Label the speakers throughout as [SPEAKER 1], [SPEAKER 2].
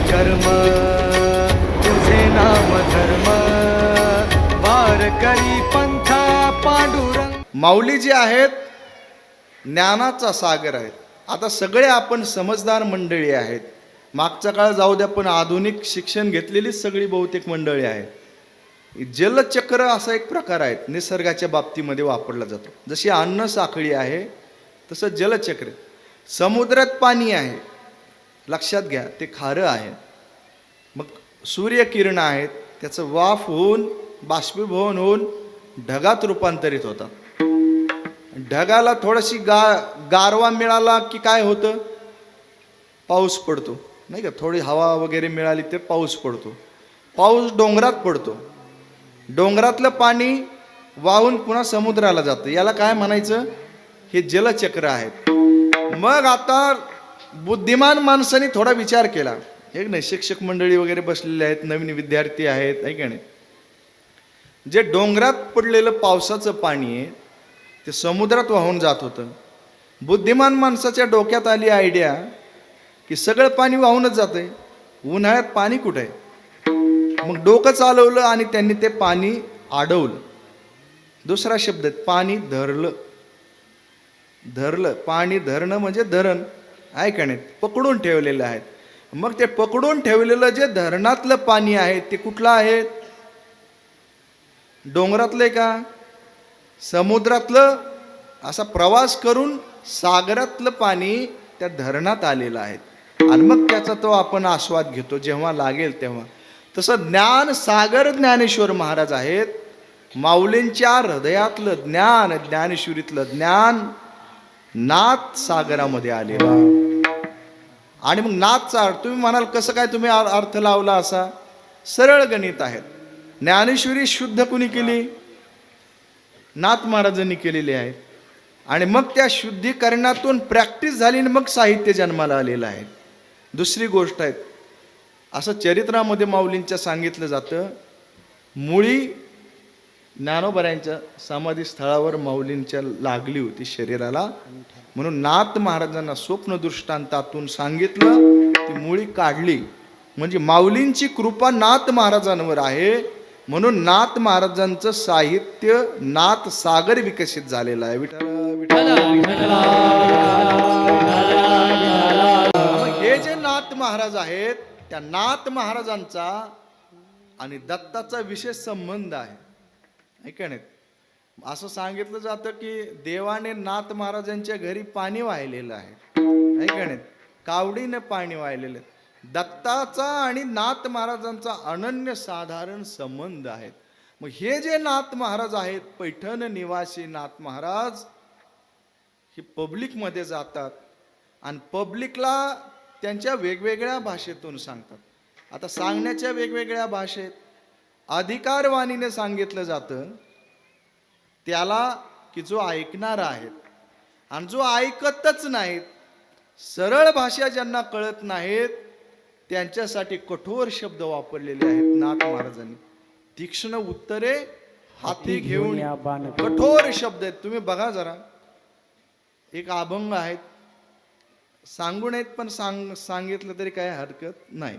[SPEAKER 1] कर्म तुझे नाम धर्म. वारकरी पंथा पांडुरंग.
[SPEAKER 2] माऊली जे आहेत ज्ञानाचा सागर आहेत. आता सगळे आपण समजदार मंडळी आहेत. मागचा काळ जाऊ द्या पण आधुनिक शिक्षण घेतलेलीच सगळी बहुतेक मंडळी आहेत. जलचक्र असा एक प्रकार आहे निसर्गाच्या बाबतीमध्ये वापरला जातो. जशी अन्न साखळी आहे तसं जलचक्र. समुद्रात पाणी आहे. लक्षात घ्या ते खारं आहे. मग सूर्यकिरण आहेत त्याचं वाफ होऊन बाष्पीभवन होऊन ढगात रूपांतरित होतात. ढगाला थोडीशी गा गारवा मिळाला की काय होतं? पाऊस पडतो. नाही का? थोडी हवा वगैरे मिळाली तर पाऊस पडतो. पाऊस डोंगरात पडतो. डोंगरातलं पाणी वाहून पुन्हा समुद्राला जातं. याला काय म्हणायचं? हे जलचक्र आहेत. मग आता बुद्धिमान माणसाने थोडा विचार केला. हे नाही शिक्षक मंडळी वगैरे बसलेले आहेत नवीन विद्यार्थी आहेत आहे का नाही? जे डोंगरात पडलेलं पावसाचं पाणी आहे ते समुद्रात वाहून जात होतं. बुद्धिमान माणसाच्या डोक्यात आली आयडिया की सगळं पाणी वाहूनच जातंय. उन्हाळ्यात पाणी कुठं आहे? मग डोकं चालवलं आणि त्यांनी ते पाणी अडवलं दुसरा शब्द आहे, पाणी धरलं. धरलं पाणी धरणं म्हणजे धरण. आहे का नाही? पकडून ठेवलेलं आहेत मग ते पकडून ठेवलेलं जे धरणातलं पाणी आहे ते कुठलं आहे? डोंगरातलं का? समुद्रातलं? असा प्रवास करून सागरातलं पाणी त्या धरणात आलेलं आहे. आणि मग त्याचा तो आपण आस्वाद घेतो जेव्हा लागेल तेव्हा. तसं ज्ञान सागर ज्ञानेश्वर महाराज आहेत. माऊलींच्या हृदयातलं ज्ञान ज्ञानेश्वरीतलं ज्ञान नाथ सागरामध्ये आलेलं आहे. आणि मग नाथचा अर्थ तुम्ही म्हणाल कसं काय तुम्ही अर्थ लावला असा? सरळ गणित आहेत. ज्ञानेश्वरी शुद्ध कुणी केली? नाथ महाराजांनी केलेली आहे. आणि मग त्या शुद्धीकरणातून प्रॅक्टिस झाली आणि मग साहित्य जन्माला आलेलं आहे. दुसरी गोष्ट आहे असं चरित्रामध्ये माऊलींच्या सांगितलं जातं मुळी ज्ञानोबऱ्यांच्या समाधी स्थळावर माऊलींच्या लागली होती शरीराला. म्हणून नाथ महाराजांना स्वप्न दृष्टांतातून सांगितलं ती मुळी काढली. म्हणजे माऊलींची कृपा नाथ महाराजांवर आहे. म्हणून नाथ महाराजांचं साहित्य नाथ सागर विकसित झालेलं आहे. विठ्ठल. हे जे नाथ महाराज आहेत त्या नाथ महाराजांचा आणि दत्ताचा विशेष संबंध आहे. ऐका नाही? असं सांगितलं जातं की देवाने नाथ महाराजांच्या घरी पाणी वाहिलेलं आहे. ऐका नाही? कावडीने पाणी वाहिलेलं आहे. दत्ताचा आणि नाथ महाराजांचा अनन्य साधारण संबंध आहेत मग हे जे नाथ महाराज आहेत पैठण निवासी नाथ महाराज हे पब्लिकमध्ये जातात आणि पब्लिकला त्यांच्या वेगवेगळ्या भाषेतून सांगतात. आता सांगण्याच्या वेगवेगळ्या भाषेत अधिकारवाणीने सांगितलं जातं त्याला की जो ऐकणारा आहे आणि जो ऐकतच नाहीत सरळ भाषा ज्यांना कळत नाहीत त्यांच्यासाठी कठोर शब्द वापरलेले आहेत नाथ महाराजांनी. तीक्ष्ण उत्तरे हाती घेऊन कठोर शब्द आहेत. तुम्ही बघा जरा. एक अभंग आहेत. सांगू नयेत पण सांग सांगितलं तरी काय हरकत नाही.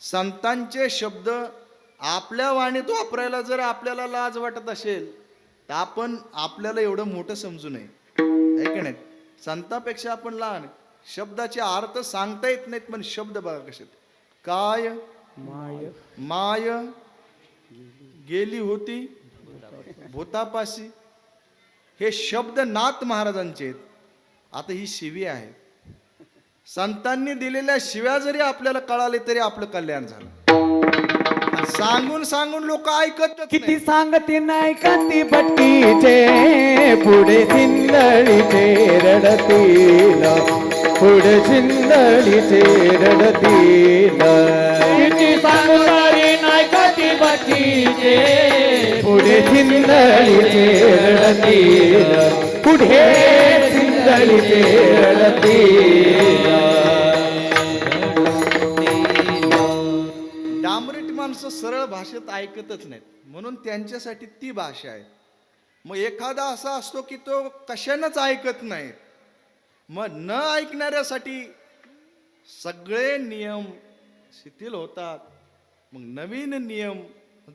[SPEAKER 2] संतांचे शब्द आपल्या वाणीत वापरायला जर आपल्याला लाज वाटत असेल तर आपण आपल्याला एवढं मोठं समजू नये. ऐक नाही? संतापेक्षा आपण लहान. शब्दाचे अर्थ सांगता येत नाहीत पण शब्द बघा कसे. काय?
[SPEAKER 3] माय.
[SPEAKER 2] माय. गेली होती. भूतापाशी. हे शब्द नाथ महाराजांचे आहेत. आता ही शिवी आहे. संतांनी दिलेल्या शिव्या जरी आपल्याला कळाले तरी आपलं कल्याण झालं. सांगून सांगून लोक ऐकतच
[SPEAKER 3] किती
[SPEAKER 2] नाही.
[SPEAKER 3] सांगते नाही काती भटकीचे पुढे चिंदळीचे रडतील. पुढे चिंदळीचे रडतील. किती सांगणारी नाही काती भटकीचे पुढे चिंदळीचे रडतील. पुढे चिंदळीचे रडतील.
[SPEAKER 2] डांबरीट माणसं सरळ भाषेत ऐकतच नाहीत. म्हणून त्यांच्यासाठी ती भाषा आहे. मग एखादा असा असतो की तो कशानंच ऐकत नाही. मग न ऐकणाऱ्यासाठी सगळे नियम शिथिल होतात. मग नवीन नियम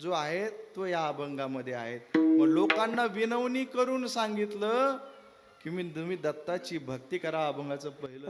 [SPEAKER 2] जो आहे तो या अभंगामध्ये आहेत मग लोकांना विनवणी करून सांगितलं की मी तुम्ही दत्ताची भक्ती करा अभंगाचं पहिलं.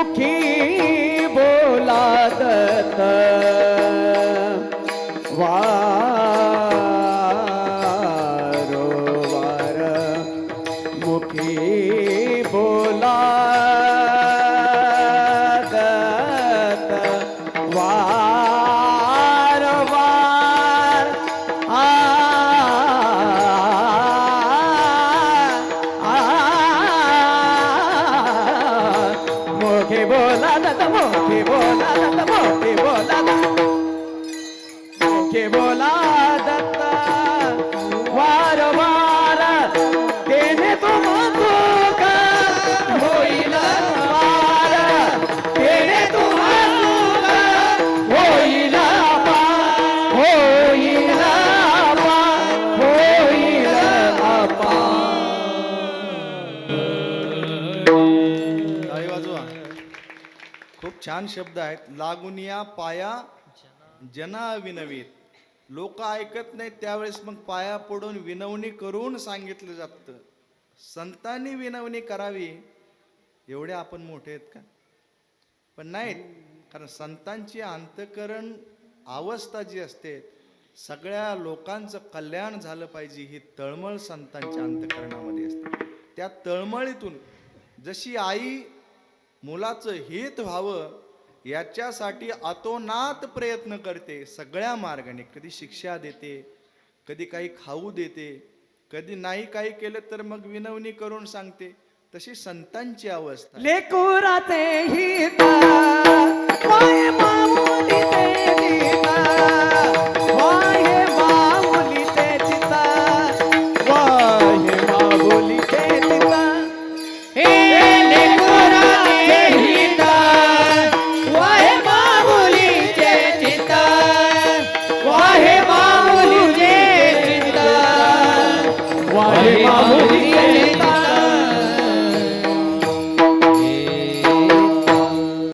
[SPEAKER 3] मुखी बोला बोला दत्त
[SPEAKER 2] खूप छान शब्द आहेत. लागुनिया पाया जना विनवीत. लोक ऐकत नाहीत त्यावेळेस मग पाया पडून विनवणी करून सांगितलं जातं. संतांनी विनवणी करावी. एवढे आपण मोठे आहेत का? पण नाहीत. कारण संतांची अंतकरण अवस्था जी असते सगळ्या लोकांचं कल्याण झालं पाहिजे ही तळमळ संतांच्या अंतकरणामध्ये असते. त्या तळमळीतून जशी आई मुलाचं हित व्हावं याच्यासाठी अतोनात प्रयत्न करते सगळ्या मार्गाने. कधी शिक्षा देते कधी काही खाऊ देते कधी नाही काही केलं तर मग विनवणी करून सांगते. तशी संतांची अवस्था